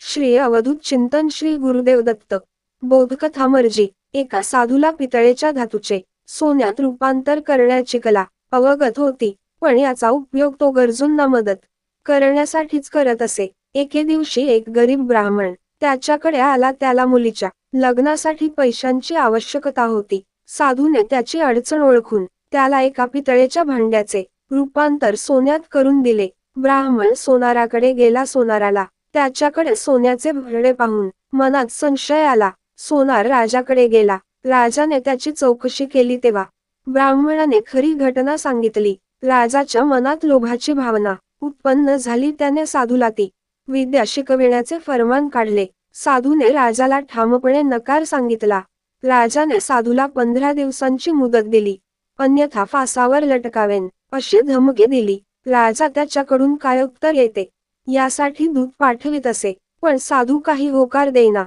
श्री अवधूत चिंतन श्री गुरुदेव दत्त. बोधकथा मर्जी एका साधूला पितळेच्या धातूचे सोन्यात रूपांतर करण्याची कला अवगत होती पण याचा उपयोग तो गरजूंना मदत करण्यासाठीच करत असे. एके दिवशी एक गरीब ब्राह्मण त्याच्याकडे आला त्याला मुलीच्या लग्नासाठी पैशांची आवश्यकता होती. साधूने त्याची अडचण ओळखून त्याला एका पितळेच्या भांड्याचे रूपांतर सोन्यात करून दिले. ब्राह्मण सोनाराकडे गेला सोनाराला त्याच्याकडे सोन्याचे भरडे पाहून मनात संशय आला. सोनार राजाकडे गेला. राजाने त्याची चौकशी केली तेव्हा ब्राह्मणाने खरी घटना सांगितली. राजाच्या मनात लोभाची भावना उत्पन्न झाली त्याने साधूला ती विद्या शिकविण्याचे फरमान काढले. साधूने राजाला ठामपणे नकार सांगितला. राजाने साधूला पंधरा दिवसांची मुदत दिली. अन्यथा फासावर लटकावेन अशी धमकी दिली. राजा त्याच्याकडून काय उत्तर येते? यासाठी दूध पाठवित असे. पण साधू काही होकार देईना.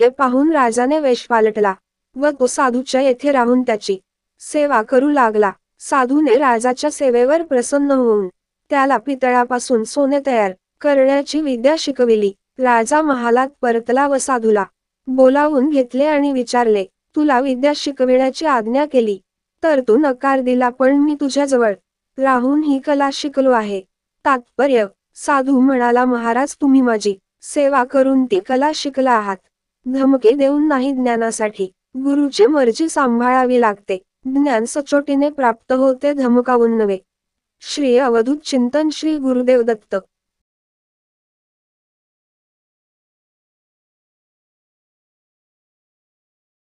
हे पाहून राजाने वेश पालटला व तो साधूच्या येथे राहून त्याची सेवा करू लागला. साधूने राजाच्या सेवेवर प्रसन्न होऊन त्याला पितळापासून सोने तयार करण्याची विद्या शिकविली. राजा महालात परतला व साधूला बोलावून घेतले आणि विचारले तुला विद्या शिकविण्याची आज्ञा केली तर तू नकार दिला पण मी तुझ्याजवळ राहून ही कला शिकलो आहे. तात्पर्य साधू म्हणाला महाराज तुम्ही माझी सेवा करून ती कला शिकला आहात. धमके देऊन नाही ज्ञानासाठी. गुरुची मर्जी सांभाळावी लागते. ज्ञान सचोटीने प्राप्त होते धमकावून नव्हे. श्री अवधूत चिंतन श्री गुरुदेव दत्त.